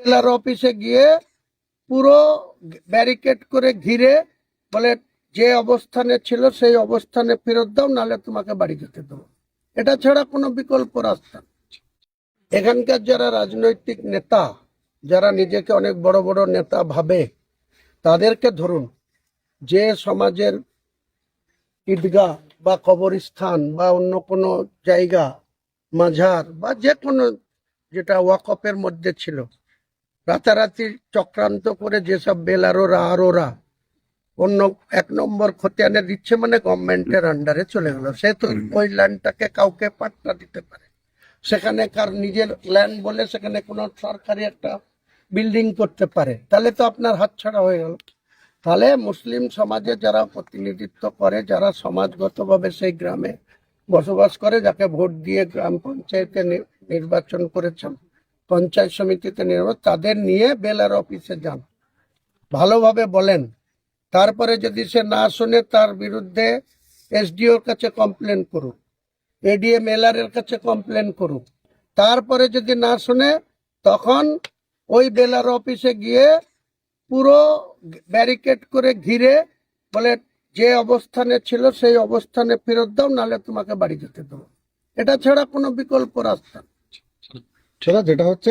জেলার অফিসে গিয়ে পুরো ব্যারিকেড করে ঘিরে বলে যে অবস্থানে ছিল সেই অবস্থানে ফেরত দাও, নাহলে তোমাকে বাড়ি যেতে দেবো। এটা ছাড়া কোনো বিকল্প রাস্তা এখানকার যারা রাজনৈতিক নেতা, যারা নিজেকে অনেক বড় বড় নেতা ভাবে, তাদেরকে ধরুন, যে সমাজের ঈদগাহ বা কবরস্থান বা অন্য কোনো জায়গা, মাঝার বা যে কোনো যেটা ওয়াকফের মধ্যে ছিল রাতারাতি চক্রান্ত করে যেসব বেলারোরা আরোরা অন্য এক নম্বর খতিয়ানে দিচ্ছে মানে গভর্নমেন্টের আন্ডারে চলে গেল। সে তো ওই ল্যান্ডটাকে কাউকে পাট্টা দিতে পারে। সেখানে কার নিজের ল্যান্ড বলে সেখানে কোনো সরকারি একটা বিল্ডিং করতে পারে। তাহলে তো আপনার হাতছাড়া হয়ে গেল। তাহলে মুসলিম সমাজে যারা প্রতিনিধিত্ব করে যারা সমাজগতভাবে সেই গ্রামে বসবাস করে যাকে ভোট দিয়ে গ্রাম পঞ্চায়েতে নির্বাচন করেছেন পঞ্চায়েত সমিতিতে নির্বাচন তাদের নিয়ে বেলার অফিসে যান। ভালোভাবে বলেন। তারপরে যদি সে না শুনে, তার বিরুদ্ধে এসডিওর কাছে কমপ্লেন করুক, এডিএম, এলআর এর কাছে কমপ্লেন করুক। তারপরে যদি না শুনে, তখন ওই বেলার অফিসে গিয়ে পুরো ব্যারিকেড করে ঘিরে বলে, যে অবস্থানে ছিল, সেই অবস্থানে ফেরত দাও, নাহলে তোমাকে বাড়ি যেতে দেবো। এটা ছাড়া কোনো বিকল্প রাস্তা। সেটা যেটা হচ্ছে